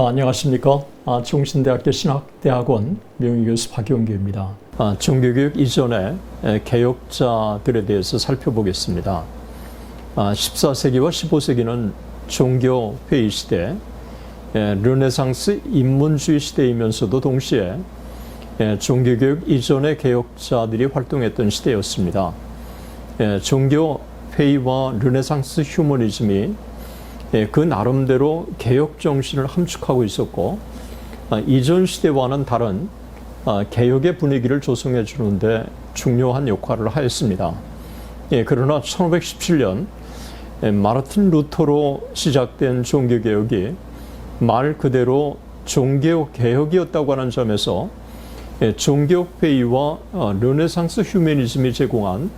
아, 안녕하십니까. 아, 중신대학교 신학대학원 명예교수 박용규입니다. 아, 종교교육 이전의 에, 개혁자들에 대해서 살펴보겠습니다. 아, 14세기와 15세기는 종교 회의 시대, 에, 르네상스 인문주의 시대이면서도 동시에 에, 종교교육 이전의 개혁자들이 활동했던 시대였습니다. 에, 종교 회의와 르네상스 휴머니즘이 예, 그 나름대로 개혁 정신을 함축하고 있었고 아, 이전 시대와는 다른 아, 개혁의 분위기를 조성해 주는데 중요한 역할을 하였습니다. 예, 그러나 1517년 예, 마르틴 루터로 시작된 종교 개혁이 말 그대로 종교 개혁이었다고 하는 점에서 예, 종교 회의와 어, 르네상스 휴메니즘이 제공한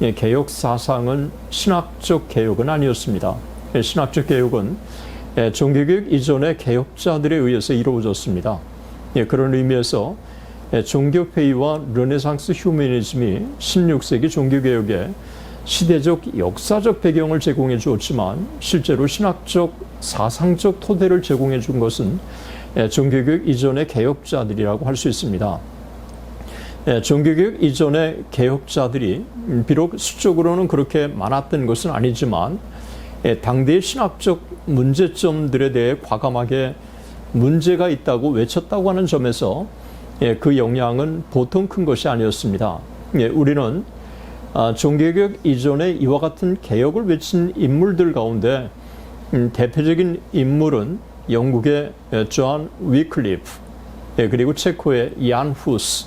예, 개혁 사상은 신학적 개혁은 아니었습니다. 예, 신학적 개혁은 예, 종교교육 이전의 개혁자들에 의해서 이루어졌습니다. 예, 그런 의미에서 종교회의와 르네상스 휴머니즘이 16세기 종교개혁에 시대적 역사적 배경을 제공해 주었지만 실제로 신학적 사상적 토대를 제공해 준 것은 종교교육 이전의 개혁자들이라고 할 수 있습니다. 종교교육 이전의 개혁자들이 음, 비록 수적으로는 그렇게 많았던 것은 아니지만 예, 당대의 신학적 문제점들에 대해 과감하게 문제가 있다고 외쳤다고 하는 점에서 예, 그 영향은 보통 큰 것이 아니었습니다. 예, 우리는 아, 종교개혁 이전에 이와 같은 개혁을 외친 인물들 가운데 음, 대표적인 인물은 영국의 존 위클리프, 그리고 체코의 얀 후스,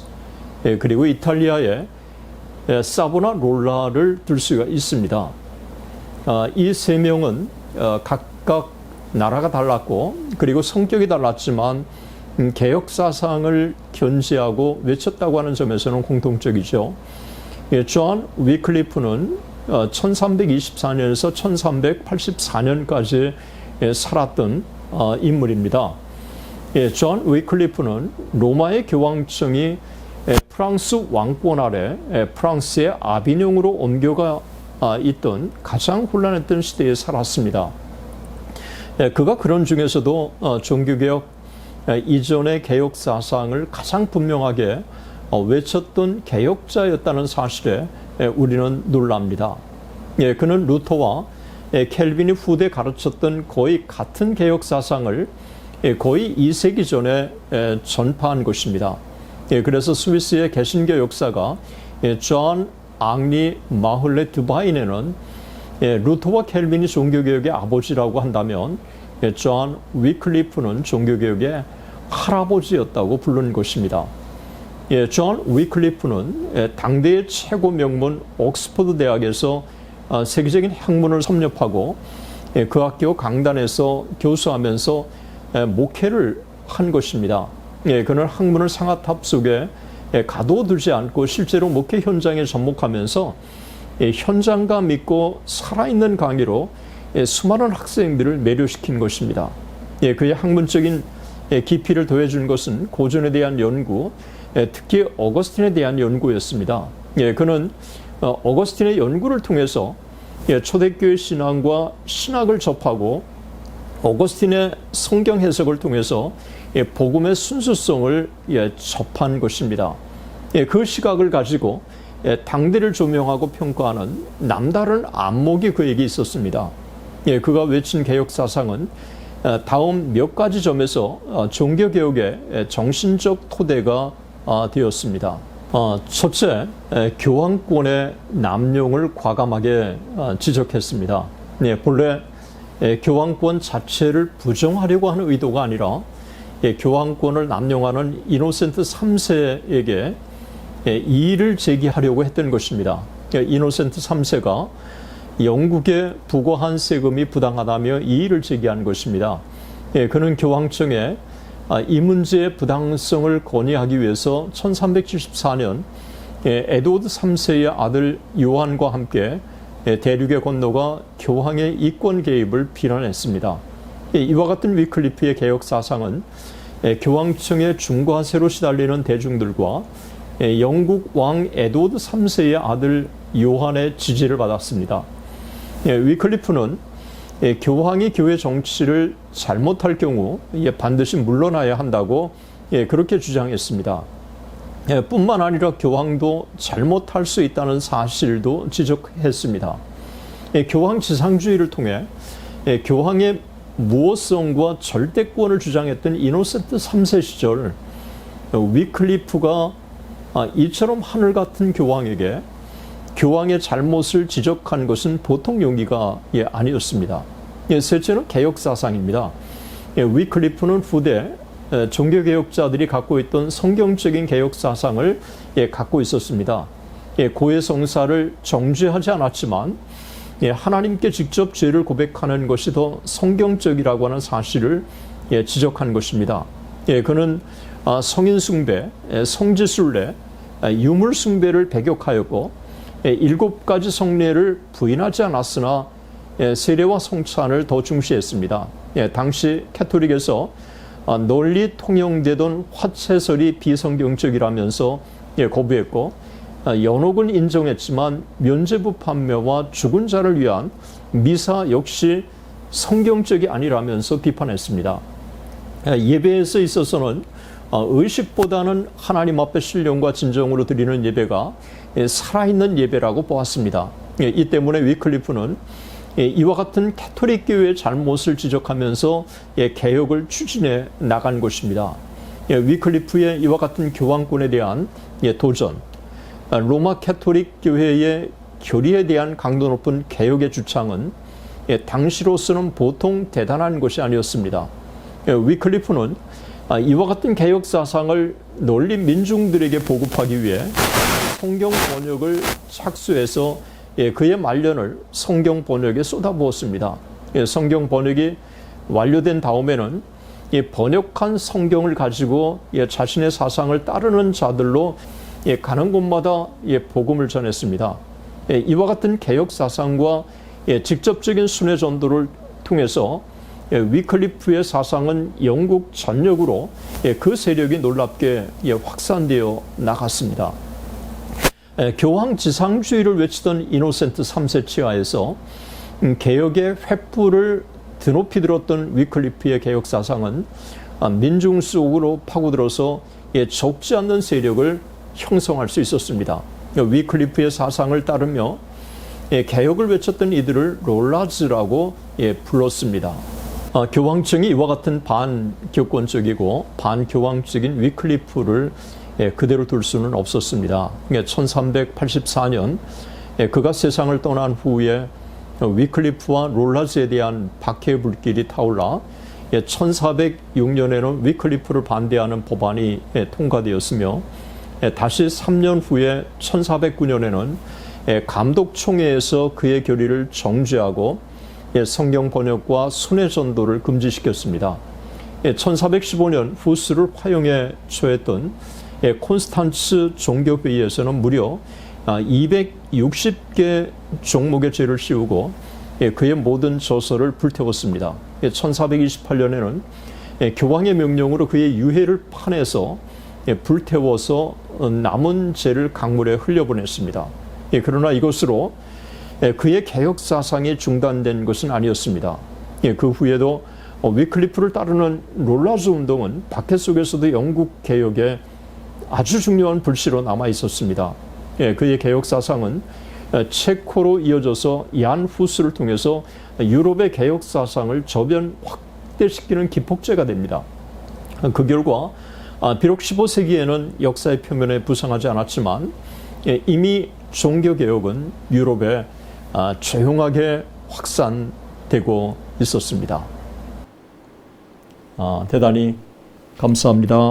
그리고 이탈리아의 사보나 롤라를 들 수가 있습니다. 어, 이세 명은 어, 각각 나라가 달랐고 그리고 성격이 달랐지만 음, 개혁 사상을 견지하고 외쳤다고 하는 점에서는 공통적이죠. 예, 존 위클리프는 1324년에서 어, 1384년까지 예, 살았던 인물입니다. 예, 존 위클리프는 로마의 교황청이 프랑스 왕권 아래 프랑스의 아비뇽으로 옮겨가 아, 있던 가장 혼란했던 시대에 살았습니다. 예, 그가 그런 중에서도 어, 종교개혁 이전의 개혁 사상을 가장 분명하게 어, 외쳤던 개혁자였다는 사실에 우리는 놀랍니다. 예, 그는 루터와 켈빈이 후대 가르쳤던 거의 같은 개혁 사상을 거의 2세기 전에 전파한 것입니다. 예, 그래서 스위스의 개신교 역사가 존 앙리 마흘레 드바인에는 예, 루터와 켈빈이 종교개혁의 아버지라고 한다면 예, 존 위클리프는 종교개혁의 할아버지였다고 부른 것입니다. 예, 존 위클리프는 예, 당대의 최고 명문 옥스퍼드 대학에서 어, 세계적인 학문을 섭렵하고 예, 그 학교 강단에서 교수하면서 예, 목회를 한 것입니다. 예, 그는 학문을 상아탑 속에 예, 가둬두지 않고 실제로 목회 현장에 접목하면서 예, 현장감 있고 살아있는 강의로 예, 수많은 학생들을 매료시킨 것입니다. 그의 학문적인 깊이를 더해준 것은 고전에 대한 연구, 특히 어거스틴에 대한 연구였습니다. 그는 어, 어거스틴의 연구를 통해서 초대교회 신앙과 신학을 접하고 어거스틴의 성경 해석을 통해서 예, 복음의 순수성을 예, 접한 것입니다. 예, 그 시각을 가지고 당대를 조명하고 평가하는 남다른 안목이 그에게 있었습니다. 그가 외친 개혁 사상은 다음 몇 가지 점에서 어, 종교 개혁의 정신적 토대가 아, 되었습니다. 어, 첫째, 교황권의 남용을 과감하게 아, 지적했습니다. 본래 교황권 자체를 부정하려고 하는 의도가 아니라 교황권을 남용하는 이노센트 3세에게 이의를 제기하려고 했던 것입니다. 이노센트 3세가 영국에 부과한 세금이 부당하다며 이의를 제기한 것입니다. 그는 교황청에 아, 이 문제의 부당성을 건의하기 위해서 1374년 에드워드 3세의 아들 요한과 함께 대륙에 건너가 교황의 이권 개입을 비난했습니다. 이와 같은 위클리프의 개혁 사상은 교황청의 중과세로 시달리는 대중들과 영국 왕 에드워드 3세의 아들 요한의 지지를 받았습니다. 위클리프는 예, 교황이 교회 정치를 잘못할 경우 예, 반드시 물러나야 한다고 예, 그렇게 주장했습니다. 예, 뿐만 아니라 교황도 잘못할 수 있다는 사실도 지적했습니다. 예, 교황 지상주의를 통해 예, 교황의 무호성과 절대권을 주장했던 이노센트 3세 시절 위클리프가 아, 이처럼 하늘 같은 교황에게 교황의 잘못을 지적한 것은 보통 용기가 예, 아니었습니다. 예, 셋째는 개혁 사상입니다. 예, 위클리프는 후대 예, 종교 개혁자들이 갖고 있던 성경적인 개혁 사상을 예, 갖고 있었습니다. 예, 고해 성사를 정죄하지 않았지만 예, 하나님께 직접 죄를 고백하는 것이 더 성경적이라고 하는 사실을 예, 지적한 것입니다. 예, 그는 아, 성인 숭배, 예, 성지 순례, 아, 유물 숭배를 배격하였고 예, 일곱 가지 성례를 부인하지 않았으나 예, 세례와 성찬을 더 중시했습니다. 예, 당시 캐토릭에서 아, 널리 통용되던 화채설이 비성경적이라면서 예, 거부했고 아, 연옥은 인정했지만 면죄부 판매와 죽은 자를 위한 미사 역시 성경적이 아니라면서 비판했습니다. 예, 예배에서 있어서는 어, 의식보다는 하나님 앞에 신령과 진정으로 드리는 예배가 예, 살아있는 예배라고 보았습니다. 예, 이 때문에 위클리프는 예, 이와 같은 캐토릭 교회의 잘못을 지적하면서 예, 개혁을 추진해 나간 것입니다. 예, 위클리프의 이와 같은 교황권에 대한 예, 도전, 아, 로마 캐토릭 교회의 교리에 대한 강도 높은 개혁의 주창은 예, 당시로서는 보통 대단한 것이 아니었습니다. 예, 위클리프는 아, 이와 같은 개혁 사상을 널리 민중들에게 보급하기 위해 성경 번역을 착수해서 예, 그의 말년을 성경 번역에 쏟아부었습니다. 예, 성경 번역이 완료된 다음에는 예, 번역한 성경을 가지고 예, 자신의 사상을 따르는 자들로 예, 가는 곳마다 예, 복음을 전했습니다. 예, 이와 같은 개혁 사상과 예, 직접적인 순회 전도를 통해서 예, 위클리프의 사상은 영국 전역으로 예, 그 세력이 놀랍게 예, 확산되어 나갔습니다. 예, 교황 지상주의를 외치던 이노센트 3세 치하에서 음, 개혁의 횃불을 드높이 들었던 위클리프의 개혁 사상은 아, 민중 속으로 파고들어서 예, 적지 않는 세력을 형성할 수 있었습니다. 위클리프의 사상을 따르며 예, 개혁을 외쳤던 이들을 롤라즈라고 예, 불렀습니다. 아, 교황청이 이와 같은 반교권적이고 반교황적인 위클리프를 예, 그대로 둘 수는 없었습니다. 1384년 예, 그가 세상을 떠난 후에 위클리프와 롤라즈에 대한 박해의 불길이 타올라 1406년에는 위클리프를 반대하는 법안이 예, 통과되었으며 예, 다시 3년 후에 1409년에는 예, 감독총회에서 그의 결의를 정죄하고 예, 성경 번역과 순회 전도를 금지시켰습니다. 1415년 후스를 화용에 처했던 예, 콘스탄츠 종교회의에서는 무려 260개 종목의 죄를 씌우고 예, 그의 모든 저서를 불태웠습니다. 1428년에는 교황의 명령으로 그의 유해를 파내서 예, 불태워서 남은 죄를 강물에 흘려보냈습니다. 예, 그러나 이것으로 예, 그의 개혁 사상이 중단된 것은 아니었습니다. 그 후에도 어, 위클리프를 따르는 롤라즈 운동은 박해 속에서도 영국 개혁의 아주 중요한 불씨로 남아 있었습니다. 그의 개혁 사상은 체코로 이어져서 얀 후스를 통해서 유럽의 개혁 사상을 저변 확대시키는 기폭제가 됩니다. 그 결과 아, 비록 15세기에는 역사의 표면에 부상하지 않았지만 예, 이미 종교 개혁은 유럽에 아, 조용하게 확산되고 있었습니다. 아, 대단히 감사합니다.